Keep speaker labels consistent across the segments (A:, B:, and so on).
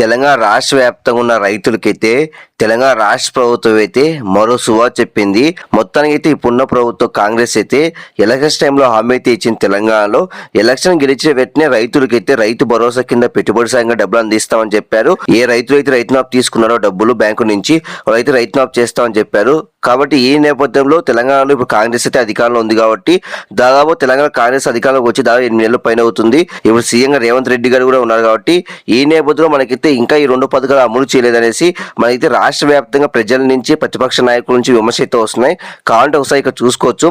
A: తెలంగాణ రాష్ట్ర వ్యాప్తంగా ఉన్న రైతులకైతే తెలంగాణ రాష్ట్ర ప్రభుత్వం అయితే మరో సువా చెప్పింది. మొత్తానికి అయితే ఇప్పుడున్న ప్రభుత్వం కాంగ్రెస్ అయితే ఎలక్షన్స్ టైంలో హామీ అయితే ఇచ్చింది తెలంగాణలో. ఎలక్షన్ గెలిచిన వెంటనే రైతులకైతే రైతు భరోసా కింద పెట్టుబడి సాయంగా డబ్బులు అందిస్తామని చెప్పారు. ఏ రైతులు అయితే రైతు నాపు తీసుకున్నారో డబ్బులు బ్యాంకు నుంచి వాళ్ళైతే రైతు నాపు చేస్తామని చెప్పారు. కాబట్టి ఈ నేపథ్యంలో తెలంగాణలో ఇప్పుడు కాంగ్రెస్ అయితే అధికారంలో ఉంది కాబట్టి దాదాపు తెలంగాణ కాంగ్రెస్ అధికారంలోకి వచ్చి దాదాపు ఎనిమిది నెలల పైన అవుతుంది. ఇప్పుడు సీఎంగా రేవంత్ రెడ్డి గారు కూడా ఉన్నారు కాబట్టి ఈ నేపథ్యంలో మనకైతే ఇంకా ఈ రెండు పథకాలు అమలు చేయలేదనేసి మనైతే రాష్ట్ర వ్యాప్తంగా ప్రజల నుంచి ప్రతిపక్ష నాయకుల నుంచి విమర్శ అయితే వస్తున్నాయి. కావాలంటే ఒకసారి ఇక్కడ చూసుకోవచ్చు.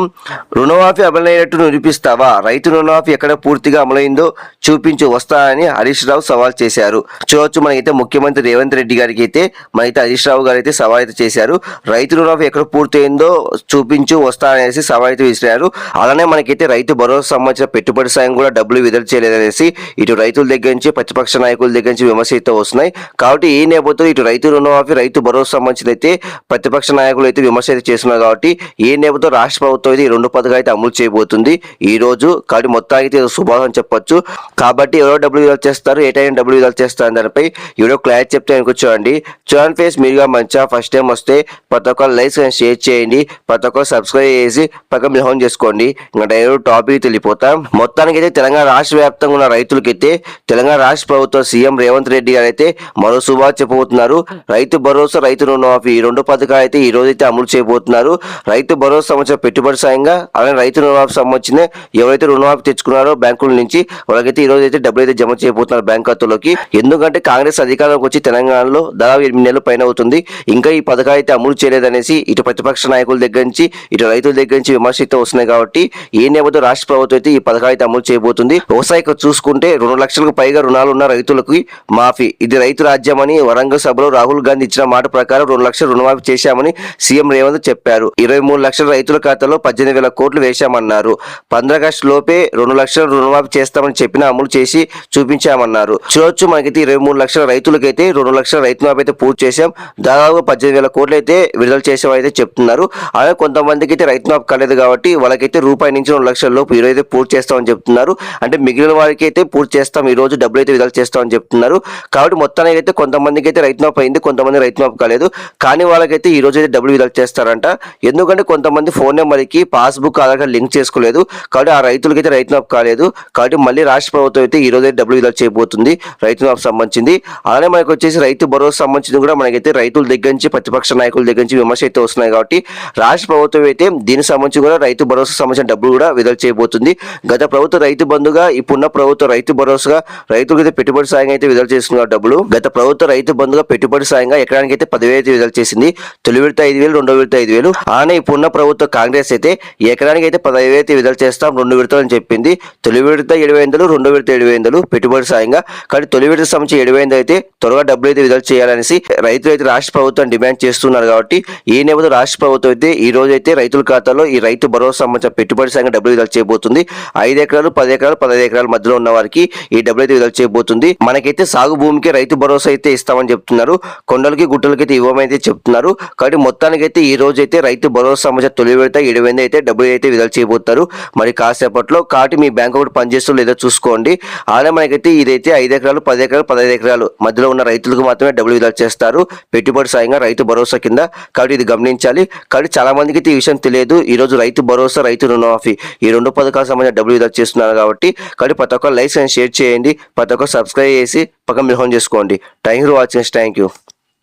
A: రుణమాఫీ అమలైనట్టు నిరూపిస్తావా? రైతు రుణమాఫీ ఎక్కడ పూర్తిగా అమలైందో చూపించు వస్తానని హరీష్ రావు సవాల్ చేశారు. చూడొచ్చు మనకైతే ముఖ్యమంత్రి రేవంత్ రెడ్డి గారికి అయితే మనైతే హరీష్ రావు గారు అయితే సవాల్ అయితే చేశారు. రైతు రుణమాఫీ ఎక్కడ పూర్తయిందో చూపించు వస్తాననేసి సవాల్ అయితే విసిరారు. అలానే మనకైతే రైతు భరోసా సంబంధించిన పెట్టుబడి సాయం కూడా డబ్బులు విడుదల చేయలేదనేసి ఇటు రైతుల దగ్గర నుంచి ప్రతిపక్ష నాయకుల దగ్గర నుంచి విమర్శ అయితే వస్తున్నాయి. కాబట్టి ఈ నేపథ్యంలో ఇటు రైతు రుణమాఫీ రైతు భరోసా సంబంధించిన అయితే ప్రతిపక్ష నాయకులు అయితే విమర్శ అయితే చేస్తున్నారు కాబట్టి ఈ నేపథ్యంలో రాష్ట్ర ప్రభుత్వం అయితే ఈ రెండు పథకాలు అయితే అమలు చేయబోతుంది. ఈ రోజు కాబట్టి మొత్తానికి ఇది చెప్పొచ్చు. కాబట్టి ఎవరో డబ్బులు విధాలు చేస్తారు ఏ టైం డబ్బులు విధాలు చేస్తారు దానిపై ఎవరో క్లారిటీ చెప్తే అనుకోవచ్చండి చూడండి. ఫేస్ మీరుగా మంచిగా ఫస్ట్ టైం వస్తే ప్రతి ఒక్కరు లైక్స్ అండ్ షేర్ చేయండి. ప్రతి ఒక్కరు సబ్స్క్రైబ్ చేసి పక్కన మిహోన్ చేసుకోండి. ఇంకా డైరెక్ట్ టాపిక్ తెలియపోతాం మొత్తానికి అయితే తెలంగాణ రాష్ట్ర వ్యాప్తంగా ఉన్న రైతులకైతే తెలంగాణ రాష్ట్ర ప్రభుత్వం సీఎం రేవంత్ రెడ్డి గారు అయితే మరో శుభా చెప్పబోతున్నారు. రైతు భరోసా రైతు రుణమాఫీ ఈ రెండు పథకాలు అయితే ఈ రోజు అయితే అమలు చేయబోతున్నారు. రైతు భరోసా సంబంధించిన పెట్టుబడి సాయంగా అలాగే రైతు రుణమాఫీ సంబంధించిన ఎవరైతే రుణమాఫీ తెచ్చుకున్నారో బ్యాంకుల నుంచి వాళ్ళకైతే ఈ రోజు అయితే డబ్బులు అయితే జమ చేయబోతున్నారు బ్యాంక్ ఖాతాలోకి. ఎందుకంటే కాంగ్రెస్ అధికారంలోకి వచ్చి తెలంగాణలో దాదాపు ఎనిమిది నెలలు పైన అవుతుంది. ఇంకా ఈ పథకాలు అయితే అమలు చేయలేదనేసి ఇటు ప్రతిపక్ష నాయకుల దగ్గర నుంచి ఇటు రైతుల దగ్గర నుంచి విమర్శ అయితే వస్తున్నాయి కాబట్టి ఏ నేపథ్యంలో రాష్ట్ర ప్రభుత్వం అయితే ఈ పథకాలు అయితే అమలు చేయబోతుంది. వ్యవసాయ చూసుకుంటే రెండు లక్షలకు పైగా రుణాలు ఉన్న రైతులకు మాఫీ. ఇది రైతు రాజ్యమని వరంగల్ సభలో రాహుల్ గాంధీ ఇచ్చిన మాట ప్రకారం రెండు లక్షల రుణమాఫీ చేశామని సీఎం రేవంత్ చెప్పారు. ఇరవై మూడు లక్షల రైతుల ఖాతాలో పద్దెనిమిది వేల కోట్లు వేశామన్నారు. పంద్రాగస్టు లోపే రెండు లక్షల రుణమాఫీ చేస్తామని చెప్పిన అమలు చేసి చూపించామన్నారు. చూడొచ్చు మనకైతే ఇరవై మూడు లక్షల రైతులకైతే రెండు లక్షల రైతు మాఫీ అయితే పూర్తి చేశాం. దాదాపు పద్దెనిమిది వేల కోట్లు అయితే విడుదల చేసామని చెప్తున్నారు. అలాగే కొంతమందికి అయితే రైతు మాఫీ కాలేదు కాబట్టి వాళ్ళకైతే రూపాయి నుంచి రెండు లక్షల లోపు ఈరోజు అయితే పూర్తి చేస్తామని చెప్తున్నారు. అంటే మిగిలిన వారికి అయితే పూర్తి చేస్తాం. ఈ రోజు డబ్బులు అయితే విడుదల చేస్తామని చెప్తున్నారు. కాబట్టి కాబట్టి మొత్తానికి అయితే కొంతమందికి అయితే రైతు మాఫీ అయింది కొంతమంది రైతు మాఫీ కాలేదు. కానీ వాళ్ళకైతే ఈ రోజు అయితే డబ్బులు విడుదల చేస్తారంట. ఎందుకంటే కొంతమంది ఫోన్ నెంబర్కి పాస్బుక్ ఆధార్ కార్డు లింక్ చేసుకోలేదు. కాబట్టి ఆ రైతులకైతే రైతు మాఫీ కాలేదు. కాబట్టి మళ్ళీ రాష్ట్ర ప్రభుత్వం అయితే ఈ రోజు అయితే డబ్బులు విడుదల చేయబోతుంది రైతు మాఫీ సంబంధించింది. అలానే మనకు వచ్చేసి రైతు భరోసా సంబంధించింది కూడా మనకైతే రైతుల దగ్గర నుంచి ప్రతిపక్ష నాయకుల దగ్గర నుంచి విమర్శ అయితే వస్తున్నాయి కాబట్టి రాష్ట్ర ప్రభుత్వం అయితే దీనికి సంబంధించి కూడా రైతు భరోసా సంబంధించిన డబ్బులు కూడా విడుదల చేయబోతుంది. గత ప్రభుత్వ రైతు బంధుగా ఇప్పుడున్న ప్రభుత్వ రైతు భరోసాగా రైతులకైతే అయితే పెట్టుబడి సాయం అయితే విడుదల చేస్తున్నారు డబ్బులు. గత ప్రభుత్వ రైతు బంధుగా పెట్టుబడి సాయంగా ఎకరానికి అయితే పదివేలు విడుదల చేసింది. తొలి విడత ఐదు వేలు రెండో విడత ఐదు వేలు అలానే ఇప్పుడున్న ప్రభుత్వ కాంగ్రెస్ అయితే ఎకరానికి అయితే పదహైదు వేలు అయితే విడుదల చేస్తాం రెండు విడతలు అని చెప్పింది. తొలి విడత ఏడు వందలు రెండో విడత ఏడు వందలు పెట్టుబడి సాయంగా. కానీ తొలి విడత సంబంధించి ఏడు వందలు అయితే త్వరగా డబ్బులు అయితే విడుదల చేయాలనేసి రైతులు అయితే రాష్ట్ర ప్రభుత్వం డిమాండ్ చేస్తున్నారు కాబట్టి ఈ నేపథ్యంలో రాష్ట్ర ప్రభుత్వం అయితే ఈ రోజు అయితే రైతుల ఖాతాలో ఈ రైతు భరోసా సంబంధించిన పెట్టుబడి సాయంగా డబ్బులు విడుదల చేయబోతుంది. ఐదు ఎకరాలు పది ఎకరాలు పదహైదు ఎకరాల మధ్యలో ఉన్న వారికి ఈ డబ్బులు అయితే విడుదల చేయబోతుంది. మనకైతే సాగు భూమికి రైతు భరోసా అయితే ఇస్తామని చెప్తున్నారు. కొండలకి గుట్టలకి అయితే ఇవ్వమైతే చెప్తున్నారు. కాబట్టి అయితే ఈ రోజు అయితే రైతు భరోసా మధ్య తొలి విడత ఏడు అయితే డబ్బులు అయితే విడుదల చేయబోతారు. మరి కాసేపట్లో కాబట్టి మీ బ్యాంక్ ఒకటి పనిచేస్తూ లేదో చూసుకోండి. అలానే మనకైతే ఇదైతే ఐదు ఎకరాలు పది ఎకరాలు పదహైదు ఎకరాలు మధ్యలో ఉన్న రైతులకు మాత్రమే డబ్బులు విడుదల చేస్తారు. పెట్టుబడి సాయంగా రైతు భరోసా కింద కాబట్టి ఇది గమనించాలి. కాబట్టి చాలా మందికి అయితే ఈ విషయం తెలియదు. ఈ రోజు రైతు భరోసా రైతు రుణమాఫీ ఈ రెండు పథకాలకు సంబంధించిన డబ్బులు విడుదల చేస్తున్నారు కాబట్టి కాబట్టి ప్రతి ఒక్క లైక్స్ అండ్ షేర్ చేయండి. ప్రతి ఒక్క సబ్స్క్రైబ్ చేసి పక్కన మిహోన్ చేసుకోండి. Thank you watching thank you